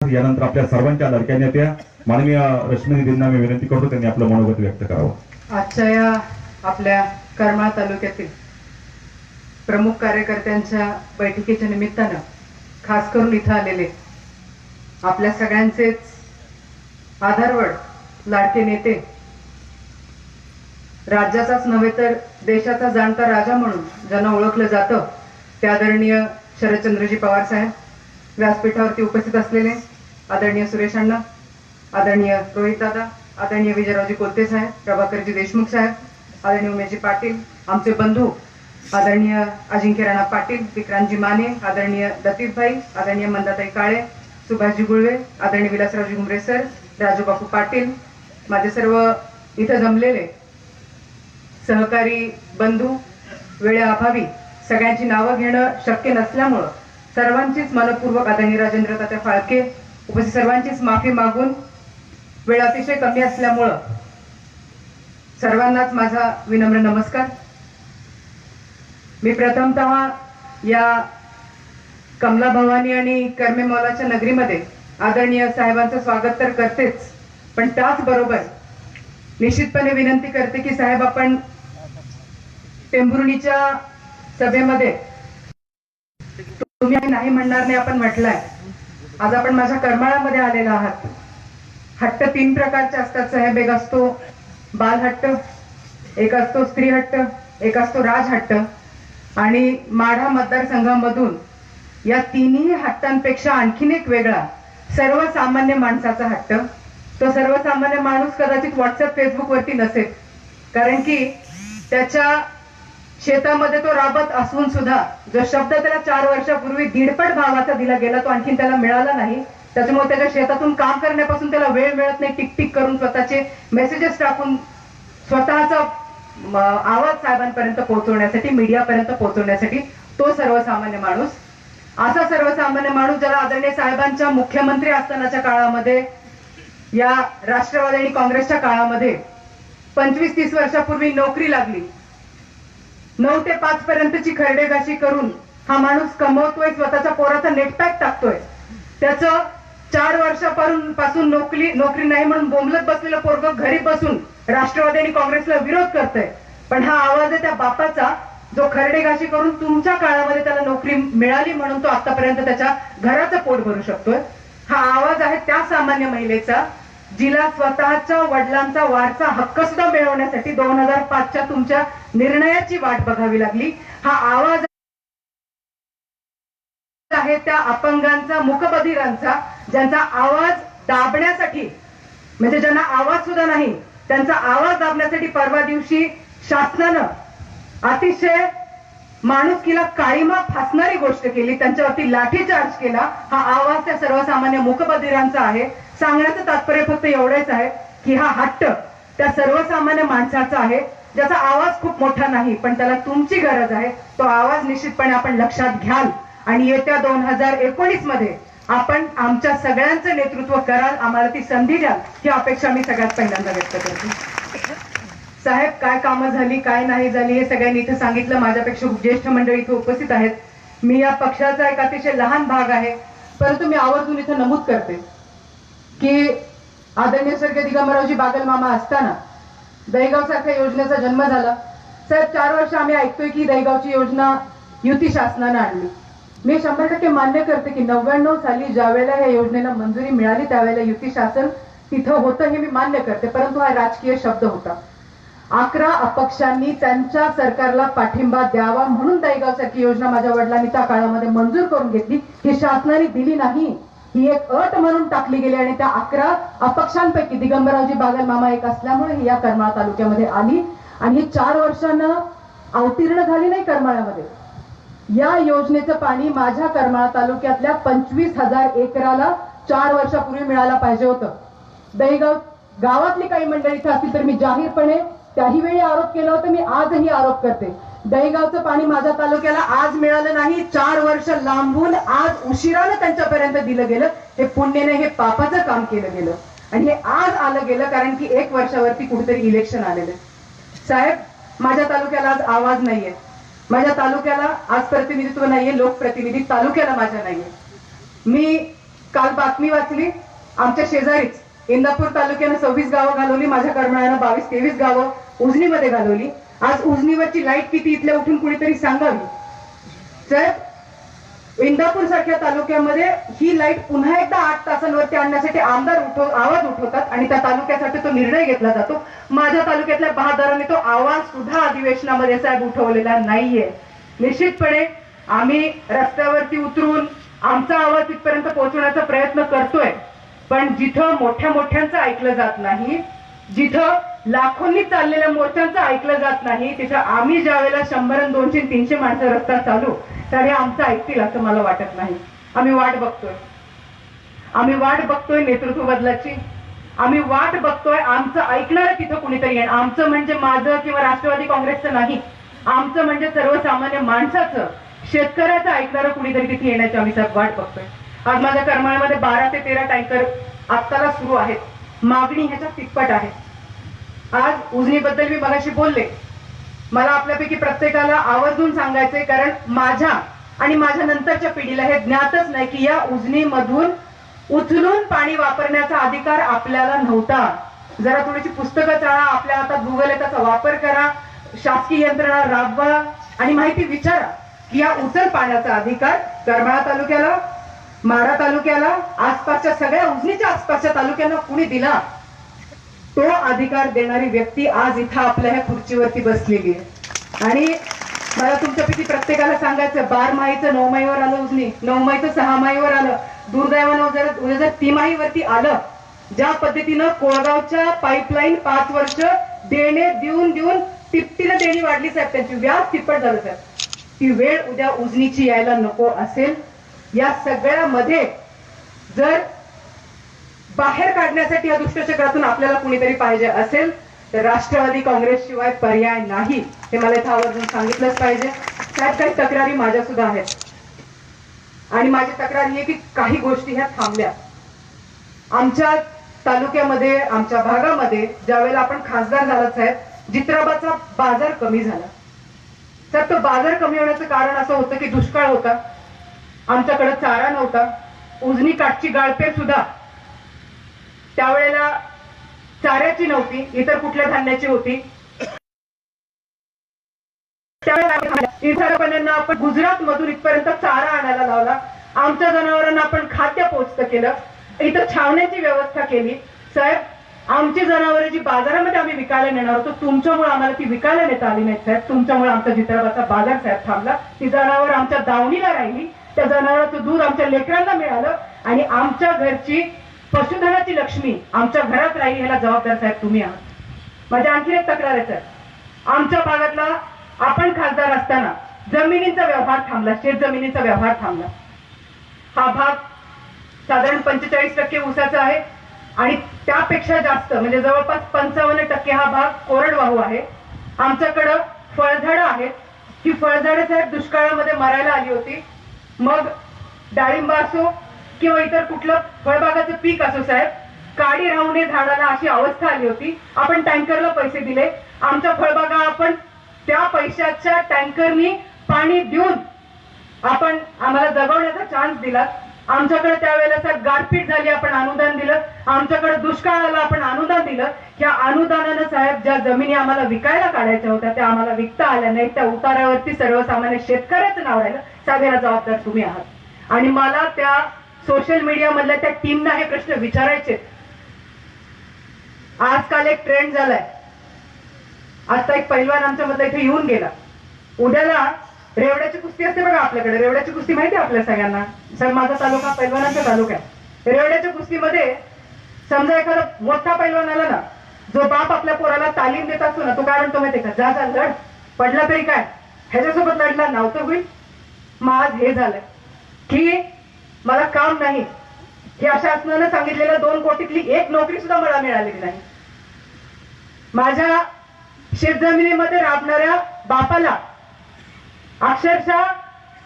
यानंतर आपल्या सर्वांच्या लाडक्या नेत्या माननीय रश्मी दिदींना मी विनंती करतो त्यांनी आपलं मनोगत व्यक्त करावं. आजच्या या आपल्या करमाळा तालुक्यातील प्रमुख कार्यकर्त्यांच्या बैठकीच्या निमित्तानं खास करून इथं आलेले आपल्या सगळ्यांचेच आधारवड लाडके नेते राज्याचाच नव्हे तर देशाचा जाणता राजा म्हणून ज्यांना ओळखलं जातं ते आदरणीय शरदचंद्रजी पवार साहेब व्यासपीठावरती उपस्थित असलेले आदरणीय सुरेश अण्णा आदरणीय रोहित दादा आदरणीय विजयरावजी कोलते साहेब प्रभाकरजी देशमुख साहेब आदरणीय उमेशजी पाटील आमचे बंधू आदरणीय अजिंक्य राणा पाटील विक्रांतजी माने आदरणीय लतीफभाई आदरणीय मंदाताई काळे सुभाषजी गुळवे आदरणीय विलासरावजी घुमरे सर राजूबापू पाटील माझे सर्व इथं जमलेले सहकारी बंधू वेळेअभावी सगळ्यांची नावं घेणं शक्य नसल्यामुळं सर्वांचीच मनपूर्वक आदरणीय राजेंद्र तात्या फाळके उपस्थित सर्वांचीच माफी मागून वेळ अतिशय कमी असल्यामुळं सर्वांनाच माझा विनम्र नमस्कार. मी प्रथमतः या कमला भवानी आणि कर्मे मौलाच्या नगरीमध्ये आदरणीय साहेबांचं स्वागत तर करतेच पण त्याचबरोबर निश्चितपणे विनंती करते की साहेब आपण टेंभुर्णीच्या सभेमध्ये तुम्ही नाही म्हणणार नाही आपण म्हटलंय. आज आपण माझ्या करमाळामध्ये आलेला आहात. हट्ट तीन प्रकारचे असतात साहेब. एक असतो बालहट्ट एक असतो स्त्री हट्ट एक असतो राजहट्ट. आणि माढा मतदारसंघामधून या तिन्ही हट्टांपेक्षा आणखीन एक वेगळा सर्वसामान्य माणसाचा हट्ट. तो सर्वसामान्य माणूस कदाचित व्हॉट्सअप फेसबुक वरती नसेल. कारण की त्याच्या शेतामध्ये तो राबत असून सुद्धा जो शब्द त्याला चार वर्षापूर्वी दीडपट भावाचा दिला गेला तो आणखीन त्याला मिळाला नाही. त्याच्यामुळे त्याच्या शेतातून काम करण्यापासून त्याला वेळ मिळत नाही. टिकटिक करून स्वतःचे मेसेजेस टाकून स्वतःचा आवाज साहेबांपर्यंत पोहोचवण्यासाठी मीडियापर्यंत पोहोचवण्यासाठी तो सर्वसामान्य माणूस. असा सर्वसामान्य माणूस ज्याला आदरणीय साहेबांच्या मुख्यमंत्री असतानाच्या काळामध्ये या राष्ट्रवादी आणि काँग्रेसच्या काळामध्ये पंचवीस तीस वर्षापूर्वी नोकरी लागली. नऊ ते पाच पर्यंतची खरडेगाशी करून हा माणूस कमवतोय स्वतःच्या पोराचा नेटपॅक टाकतोय. त्याचं चार वर्षापासून पासून नोकरी नोकरी नाही म्हणून बोंबलत बसलेलं पोरग घरी बसून राष्ट्रवादी आणि काँग्रेसला विरोध करतोय. पण हा आवाज आहे त्या बापाचा जो खरडेगाशी करून तुमच्या काळामध्ये त्याला नोकरी मिळाली म्हणून तो आतापर्यंत त्याच्या घराचं पोट भरू शकतोय. हा आवाज आहे त्या सामान्य महिलेचा जिला स्वतःच्या वडिलांचा वारसा हक्क सुद्धा मिळवण्यासाठी दोन हजार पाचच्या तुमच्या निर्णयाची वाट बघावी लागली. हा आवाज आहे त्या अपंगांचा मुकबधिरांचा ज्यांचा आवाज दाबण्यासाठी म्हणजे ज्यांना आवाज सुद्धा नाही त्यांचा आवाज दाबण्यासाठी परवा दिवशी शासनानं अतिशय माणुसकीला काळीमा फासणारी गोष्ट केली. त्यांच्यावरती लाठीचार्ज केला. हा आवाज त्या सर्वसामान्य मुकबधिरांचा आहे. सांगण्याचं तात्पर्य फक्त एवढेच आहे की हा हट्ट त्या सर्वसामान्य माणसाचा आहे. ज्याचा आवाज खूप मोठा नाही पण त्याला तुमची गरज आहे तो आवाज निश्चितपणे आपण लक्षात घ्याल. आणि येत्या दोन हजार एकोणीसमध्ये आपण आमच्या सगळ्यांचं नेतृत्व कराल आम्हाला ती संधी द्याल ही अपेक्षा मी सगळ्यात पहिल्यांदा व्यक्त करते. साहेब काय कामं झाली काय नाही झाली हे सगळ्यांनी इथे सांगितलं माझ्यापेक्षा ज्येष्ठ मंडळी इथे उपस्थित आहेत. मी या पक्षाचा एक अतिशय लहान भाग आहे परंतु मी आवर्जून इथं नमूद करते की आदरणीय स्वर्गीय दिगंबरावजी बागल मामा असताना दहीगाव सारख्या योजनेचा जन्म झाला. साहेब चार वर्ष आम्ही ऐकतोय की दहीगावची योजना युती शासनानं आणली. मी शंभर टक्के मान्य करते की नव्याण्णव साली ज्यावेळेला या योजनेला मंजुरी मिळाली त्यावेळेला युती शासन तिथं होतं हे मी मान्य करते. परंतु हा राजकीय शब्द होता. अकरा अपक्षांनी त्यांच्या सरकारला पाठिंबा द्यावा म्हणून दहीगाव सारखी योजना माझ्या वडिलांनी त्या काळामध्ये मंजूर करून घेतली. ही शासनाने दिली नाही. ही एक अट म्हणून टाकली गेली आणि त्या अकरा अपक्षांपैकी दिगंबरावजी बागल मामा एक असल्यामुळे ही या करमाळा तालुक्यामध्ये आली. आणि ही चार वर्षांना अवतीर्ण झाली नाही करमाळ्यामध्ये. या योजनेचं पाणी माझ्या करमाळा तालुक्यातल्या पंचवीस हजार एकराला चार वर्षापूर्वी मिळायला पाहिजे होतं. दहीगाव गावातली काही मंडळी इथं असतील तर मी जाहीरपणे त्याही वेळी आरोप केला होता मी आजही आरोप करते. दहीगावचं पाणी माझ्या तालुक्याला आज मिळालं नाही. चार वर्ष लांबून आज उशिरानं त्यांच्यापर्यंत दिलं गेलं. हे पुण्याने हे पापाचं काम केलं गेलं. आणि हे आज आलं गेलं कारण की एक वर्षावरती कुठेतरी इलेक्शन आलेलं साहेब माझ्या तालुक्याला आज आवाज नाहीये. माझ्या तालुक्याला आज प्रतिनिधित्व नाहीये लोकप्रतिनिधी तालुक्याला माझ्या नाहीये. मी काल बातमी वाचली आमच्या शेजारीच इंदापूर तालुक्यानं सव्वीस गावं घालवली माझ्या कर्मळ्यानं बावीस तेवीस गावं उजनीमध्ये घालवली. आज उजनीवरची लाइट किती इथल्या उठून कुणीतरी सांगावी? तर इंदापूर सारख्या तालुक्यामध्ये ही लाइट पुन्हा एकदा आठ तासांवरती आणण्यासाठी आमदार उठव आवाज उठवतात आणि त्या तालुक्यासाठी तो निर्णय घेतला जातो. माझ्या तालुक्यातल्या बहादारांनी तो आवाज सुद्धा अधिवेशनामध्ये साहेब उठवलेला नाहीये. निश्चितपणे आम्ही रस्त्यावरती उतरून आमचा आवाज तिथपर्यंत पोहोचवण्याचा प्रयत्न करतोय. पण जिथं मोठ्या मोठ्यांचं ऐकलं जात नाही जिथं लाखोंनी चाललेल्या मोर्चांचं ऐकलं जात नाही. तिथं आम्ही ज्या वेळेला शंभर दोनशे तीनशे माणसं रस्ता चालू तर हे आमचं ऐकतील असं मला वाटत नाही. आम्ही वाट बघतोय. आम्ही वाट बघतोय नेतृत्व बदलाची आम्ही वाट बघतोय. आमचं ऐकणार तिथं कुणीतरी येणार आमचं म्हणजे माझं किंवा राष्ट्रवादी काँग्रेसचं नाही. आमचं म्हणजे सर्वसामान्य माणसाचं शेतकऱ्याचं ऐकणारं कुणीतरी तिथे येण्याची आम्ही वाट बघतोय. आज माझ्या करमाळ्यामध्ये बारा ते तेरा टँकर आत्ताला सुरू आहेत. मागणी ह्याच्या तिप्पट आहे. आज उजनीबद्दल मी मगाशी बोलले. मला आपल्यापैकी प्रत्येकाला आवर्जून सांगायचंय कारण माझ्या आणि माझ्या नंतरच्या पिढीला हे ज्ञातच नाही की या उजनीमधून उचलून पाणी वापरण्याचा अधिकार आपल्याला नव्हता. जरा थोडीशी पुस्तकं चाळा आपल्या हातात गुगल आहे त्याचा वापर करा शासकीय यंत्रणा राबवा आणि माहिती विचारा की या उचल पाण्याचा अधिकार करमाळा तालुक्याला माढा तालुक्याला आसपासच्या सगळ्या उजनीच्या आसपासच्या तालुक्यांना कुणी दिला? तो अधिकार देणारी व्यक्ती आज इथं आपल्या ह्या खुर्चीवरती बसलेली आहे. आणि मला तुमच्यापैकी प्रत्येकाला सांगायचं बार माहीचं आलं उजनी नऊमाईचं सहामाहीवर सहा आलं. दुर्दैवानं जर जर तिमाहीवरती आलं ज्या पद्धतीनं कोळगावच्या पाईपलाईन पाच वर्ष देणे देऊन देऊन तिप्पटीनं देणी वाढली साहेब त्यांची व्याज तिप्पट झालं साहेब. ती वेळ उद्या उजनीची यायला नको असेल. या सगळ्यामध्ये जर बाहेर काढण्यासाठी या दुष्टचक्रातून आपल्याला कुणीतरी पाहिजे असेल तर राष्ट्रवादी काँग्रेस शिवाय पर्याय नाही हे मला इथं आवर्जून सांगितलंच पाहिजे. त्यात काही तक्रारी माझ्या सुद्धा आहेत. आणि माझी तक्रार ही आहे की काही गोष्टी ह्या थांबल्या. आमच्या तालुक्यामध्ये आमच्या भागामध्ये ज्या वेळेला आपण खासदार झालाच साहेब जित्राबाचा बाजार कमी झाला. तर तो बाजार कमी होण्याचं कारण असं होतं की दुष्काळ होता. आमच्याकडे चारा नव्हता. उजनी काठची गाळपेर सुद्धा त्यावेळेला चाऱ्याची नव्हती इतर कुठल्या धान्याची होती. त्यावेळेला आपण गुजरात मधून इथपर्यंत चारा आणायला लावला. आमच्या जनावरांना आपण खाद्य पोचत केलं. इथं छावण्याची व्यवस्था केली. साहेब आमची जनावरं जी बाजारामध्ये आम्ही विकायला नेणार होतो तुमच्यामुळे आम्हाला ती विकायला नेता आली नाही साहेब. तुमच्यामुळे आमचा जित्राबाचा बाजार साहेब थांबला. ती जनावर आमच्या दावणीला राहिली. त्या जनावरांचं दूध आमच्या लेकरांना मिळालं. आणि आमच्या घरची पशुधनाची लक्ष्मी आमच्या घरात राहील ह्याला जबाबदार साहेब तुम्ही आहात. माझ्या आणखी एक तक्रार आहे साहेब आमच्या भागातला आपण खासदार असताना जमिनींचा व्यवहार थांबला शेत जमिनीचा व्यवहार थांबला. हा भाग साधारण पंचेचाळीस टक्के ऊसाचा आहे आणि त्यापेक्षा जास्त म्हणजे जवळपास पंचावन्न टक्के हा भाग कोरडवाहू आहे. आमच्याकडं फळझाडं आहेत. ही फळझाडं साहेब दुष्काळामध्ये मरायला आली होती. मग डाळिंब असो किंवा इतर कुठलं फळबागाचं पीक असो साहेब काडी राहून झाडाला अशी अवस्था आली होती. आपण टँकरला पैसे दिले. आमच्या फळबागा आपण त्या पैशाच्या टँकरनी पाणी देऊन आपण आम्हाला जगवण्याचा चान्स दिला. आमच्याकडे त्यावेळेला सर गारपीट झाली आपण अनुदान दिलं. आमच्याकडे दुष्काळाला आपण अनुदान दिलं. या अनुदानानं साहेब ज्या जमिनी आम्हाला विकायला काढायच्या होत्या त्या आम्हाला विकता आल्या नाही त्या उतारावरती सर्वसामान्य शेतकऱ्याचं नाव राहिलं. साहेब याला जबाबदार तुम्ही आहात. आणि मला त्या सोशल मीडिया मधल्या त्या टीमना हे प्रश्न विचारायचे. आजकाल एक ट्रेंड झालाय. आता एक पैलवान आमच्या मधला इथे येऊन गेला. उद्याला रेवड्याची कुस्ती असते बघा आपल्याकडे. रेवड्याची कुस्ती माहिती आहे आपल्या सगळ्यांना? सर माझा तालुका पैलवानांचा तालुका आहे. रेवड्याच्या कुस्तीमध्ये समजा एखादा मोठा पैलवान आला ना जो बाप आपल्या पोराला तालीम देत असतो ना तो काय म्हणतो माहितीये का? जा जा लढ. पडला तरी काय? ह्याच्यासोबत लढला नाव तर होईल. मग आज हे झालंय. की मला काम नाही. हे अशा शासनानं सांगितलेल्या दोन कोटीतली एक नोकरी सुद्धा मला मिळालेली नाही. माझ्या शेतजमिनीमध्ये राबणाऱ्या बापाला अक्षरशः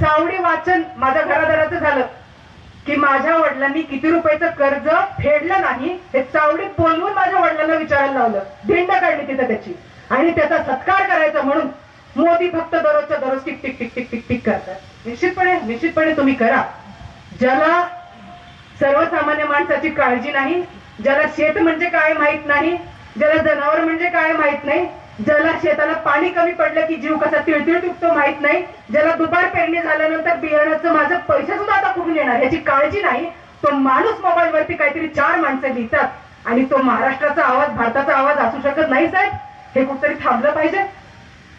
चावडी वाचन माझ्या घरादाराचं झालं की माझ्या वडिलांनी किती रुपयाचं कर्ज फेडलं नाही हे चावडीत बोलवून माझ्या वडिलांना विचारायला लावलं. धिंड काढली तिथं त्याची. आणि त्याचा सत्कार करायचा म्हणून मोदी फक्त दररोजच्या दररोज tick tick tick tick tick tick करतात. निश्चितपणे निश्चितपणे तुम्ही करा. ज्याला सर्वसामान्य माणसाची काळजी नाही ज्याला शेत म्हणजे काय माहीत नाही ज्याला जनावर म्हणजे काय माहीत नाही ज्याला शेताला पाणी कमी पडलं की जीव कसा तिळतिळ तुटतो माहीत नाही ज्याला दुपार पेरणी झाल्यानंतर बियाण्याचं माझं पैसे सुद्धा आता कुठून येणार? याची काळजी नाही. तो माणूस मोबाईल वरती काहीतरी चार माणसं लिहितात आणि तो महाराष्ट्राचा आवाज भारताचा आवाज असू शकत नाही साहेब. हे कुठतरी थांबलं पाहिजे.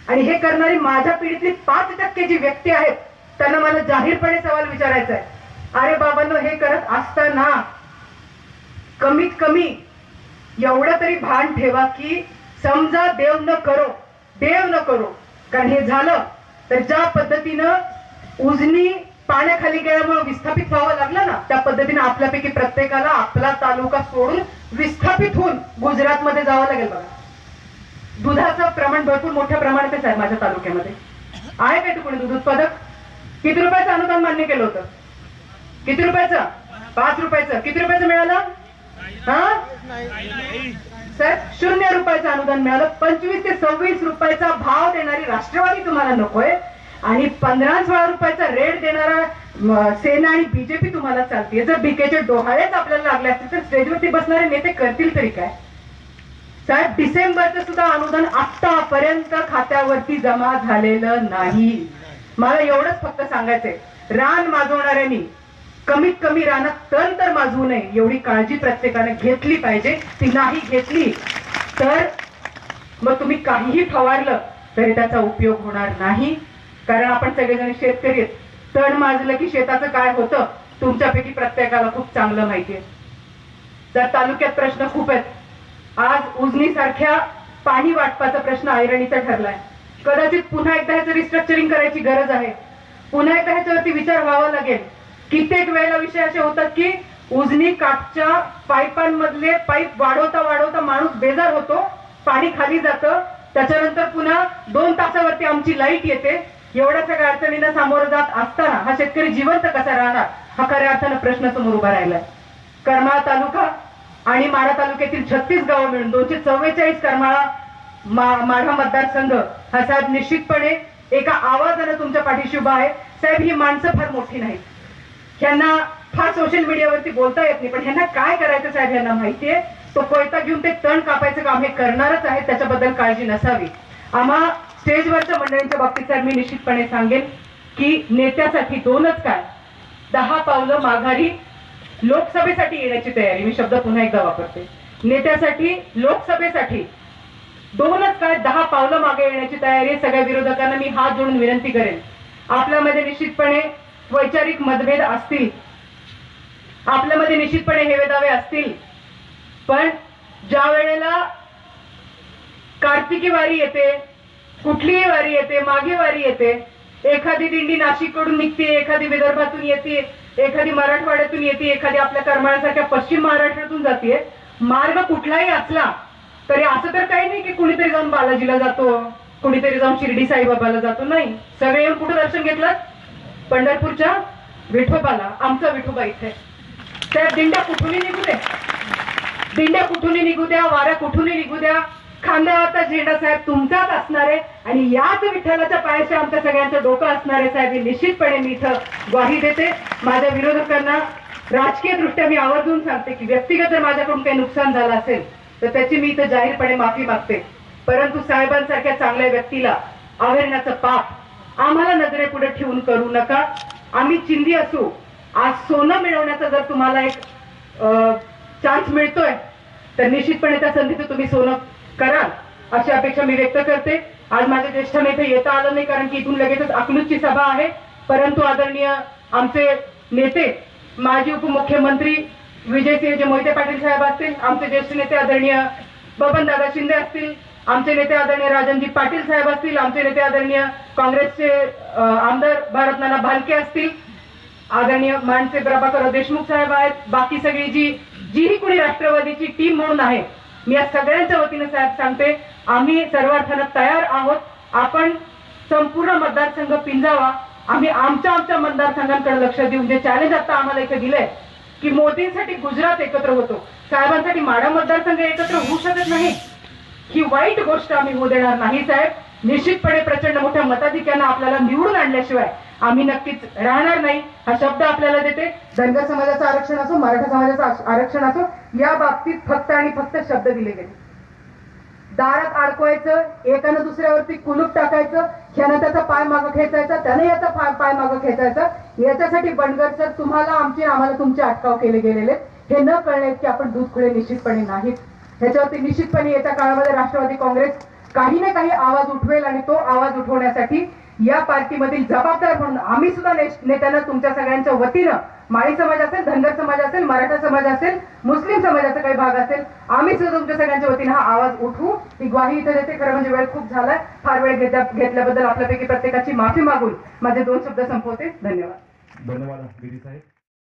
आणि हे करणारी माझ्या पिढीतली पाच टक्के जी व्यक्ती आहेत त्यांना मला जाहीरपणे सवाल विचारायचा आहे. अरे बाबांनो हे करत असताना कमीत कमी एवढं तरी भान ठेवा की समजा देव न करो देव न करो. कारण हे झालं तर ज्या पद्धतीनं उजनी पाण्याखाली गेल्यामुळे विस्थापित व्हावं लागलं ना त्या पद्धतीने आपल्यापैकी प्रत्येकाला आपला तालुका सोडून विस्थापित होऊन गुजरातमध्ये जावं लागेल बघा. दुधाचं प्रमाण भरपूर मोठ्या प्रमाणातच आहे माझ्या तालुक्यामध्ये. आहे का कोणी दूध उत्पादक? किती रुपयाचं अनुदान मान्य केलं होतं? किती रुपयाचं? पाच रुपयाचं. किती रुपयाचं मिळालं? हा? सर शून्य रुपयाचं अनुदान मिळालं. पंचवीस ते सव्वीस रुपयाचा भाव देणारी राष्ट्रवादी तुम्हाला नकोय. आणि पंधरा सोळा रुपयाचा रेट देणारा सेना आणि बीजेपी तुम्हाला चालते जर बीकेचे डोहाळेच आपल्याला लागले असतील तर स्टेजवरती बसणारे नेते करतील तरी काय? साहेब डिसेंबरचं सुद्धा अनुदान आतापर्यंत खात्यावरती जमा झालेलं नाही. मला एवढंच फक्त सांगायचंय. रान माजवणाऱ्यांनी कमीत कमी रानात तण तर माजवू नये. एवढी काळजी प्रत्येकाने घेतली पाहिजे. ती नाही घेतली तर मग तुम्ही काहीही फवारलं तरी त्याचा उपयोग होणार नाही. कारण आपण सगळेजण शेतकरी तण माजलं की शेताचं काय होतं? तुमच्यापैकी प्रत्येकाला खूप चांगलं माहितीये. तर तालुक्यात प्रश्न खूप आहेत. आज उजनी सारख्या पाणी वाटपाचा प्रश्न ऐरणीचा ठरलाय. कदाचित पुन्हा एकदा ह्याचं रिस्ट्रक्चरिंग करायची गरज आहे. पुन्हा एकदा ह्याच्यावरती विचार व्हावा लागेल. कित्येक वेळेला विषय असे होतात की उजनी काठच्या पाईपांमधले पाईप वाढवता वाढवता माणूस बेजार होतो पाणी खाली जातं त्याच्यानंतर पुन्हा दोन तासावरती आमची लाइट येते. एवढ्या सगळ्या अडचणींना सामोरं जात असताना हा शेतकरी जिवंत कसा राहणार? हा खऱ्या अर्थानं प्रश्न समोर उभा राहिलाय. करमाळा तालुका आणि माढा तालुक्यातील छत्तीस गावं मिळून दोनशे चव्वेचाळीस करमाळा मा- माढा मतदारसंघ हा साहेब निश्चितपणे एका आवाजानं तुमच्या पाठीशी उभा आहे. साहेब ही माणसं फार मोठी नाहीत. ह्यांना फार सोशल मीडियावरती बोलता येत नाही. पण ह्यांना काय करायचं साहेब ह्यांना माहितीये? तो कोयता घेऊन ते तण कापायचं काम हे करणारच आहे त्याच्याबद्दल काळजी नसावी. आम्हा स्टेजवरच्या मंडळींच्या बाबतीत साहेब मी निश्चितपणे सांगेन की नेत्यासाठी दोनच काय. दहा पावलं माघारी लोकसभेसाठी येण्याची तयारी. मी शब्द पुन्हा एकदा वापरते. नेत्यासाठी लोकसभेसाठी दोनच काय. दहा पावलं मागे येण्याची तयारी आहे. सगळ्या विरोधकांना मी हात जोडून विनंती करेन. आपल्यामध्ये निश्चितपणे वैचारिक मतभेद असतील. आपल्यामध्ये निश्चितपणे हेवेदावे असतील. पण ज्या वेळेला कार्तिकी वारी येते कुठलीही वारी येते मागे वारी येते एखादी दिंडी नाशिककडून निघते एखादी विदर्भातून येते एखादी मराठवाड्यातून येते एखादी आपल्या करमाळ्यासारख्या पश्चिम महाराष्ट्रातून जाते मार्ग कुठलाही असला तरी असं तर काही नाही की कुणीतरी जाऊन बालाजीला जातो कुणीतरी जाऊन शिर्डी साईबाबाला जातो. नाही सगळे येऊन कुठं दर्शन घेतलं? पंढरपूरच्या विठोबाला आमचा विठोबा इथे. त्या दिंड्या कुठूनही निघू दे. दिंड्या कुठूनही निघू द्या वाऱ्या कुठूनही निघू द्या. खांद्यावरचा झेंडा साहेब तुमचाच असणार आहे. आणि याच विठ्ठलाच्या पायाशी आमच्या सगळ्यांचं डोकं असणार आहे साहेब. हे निश्चितपणे मी इथं ग्वाही देते. माझ्या विरोधकांना राजकीय दृष्ट्या मी आवर्जून सांगते की व्यक्तिगत जर माझ्याकडून काही नुकसान झालं असेल तर त्याची मी इथं जाहीरपणे माफी मागते. परंतु साहेबांसारख्या चांगल्या व्यक्तीला आवरण्याचं पाप आम्हाला नजरेपुढे ठेवून करू नका. आम्ही चिंदी असू. आज सोनं मिळवण्याचा जर तुम्हाला एक चान्स मिळतोय तर निश्चितपणे त्या संधीचं तुम्ही सोनं कराल अशी अपेक्षा मी व्यक्त करते. आज माझ्या ज्येष्ठ नेते येता आलं नाही कारण की इथून लगेचच अकलूजची सभा आहे. परंतु आदरणीय आमचे नेते माजी उपमुख्यमंत्री विजयसिंहचे मोहिते पाटील साहेब असतील आमचे ज्येष्ठ नेते आदरणीय बबन दादा शिंदे असतील आमचे नेते आदरणीय राजनजी पाटील साहेब असतील आमचे नेते आदरणीय काँग्रेसचे आमदार भारतनाना भालके असतील आदरणीय मानसे प्रभाकर देशमुख साहेब आहेत बाकी सगळी जी जीही कुणी राष्ट्रवादीची टीम म्हणून आहे मी या सगळ्यांच्या वतीने साहेब सांगते आम्ही सर्वार्थानं तयार आहोत आपण संपूर्ण मतदारसंघ पिंजावा आम्ही आमच्या आमच्या मतदारसंघांकडे लक्ष देऊन जे चॅलेंज आता आम्हाला इथे दिलंय की मोदींसाठी गुजरात एकत्र होतो साहेबांसाठी माडा मतदारसंघ एकत्र होऊ शकत नाही ही वाईट गोष्ट आम्ही होऊ देणार नाही साहेब. निश्चितपणे प्रचंड मोठ्या मताधिक्यानं आपल्याला निवडून आणल्याशिवाय आम्ही नक्कीच राहणार नाही हा शब्द आपल्याला देते. धनगर समाजाचं आरक्षण असो मराठा समाजाचं आरक्षण असो या बाबतीत फक्त आणि फक्त शब्द दिले गेले. दारात अडकवायचं एकानं दुसऱ्यावरती कुलूप टाकायचं ह्यानं त्याचा पाय मागं खेचायचा त्यानं याचा पाय पाय मागं खेचायचा. याच्यासाठी बनगर सर तुम्हाला आमचे आम्हाला तुमचे अटकाव केले गेलेले आहेत. हे न कळले की आपण दूध खुळे निश्चितपणे नाहीत. ह्याच्यावरती निश्चितपणे येत्या काळामध्ये राष्ट्रवादी काँग्रेस काही ना काही आवाज उठवेल आणि तो आवाज उठवण्यासाठी या पार्टीमधील जबाबदार म्हणून आम्ही सुद्धा नेत्यांना तुमच्या सगळ्यांच्या वतीनं माळी समाज असेल धनगर समाज असेल मराठा समाज असेल मुस्लिम समाजाचा काही भाग असेल आम्ही सुद्धा तुमच्या सगळ्यांच्या वतीनं हा आवाज उठवू. ही ग्वाही इथं देते खरं म्हणजे वेळ खूप झालाय. फार वेळ घेतल्या घेतल्याबद्दल आपल्यापैकी प्रत्येकाची माफी मागून माझे दोन शब्द संपवते. धन्यवाद. धन्यवाद साहेब.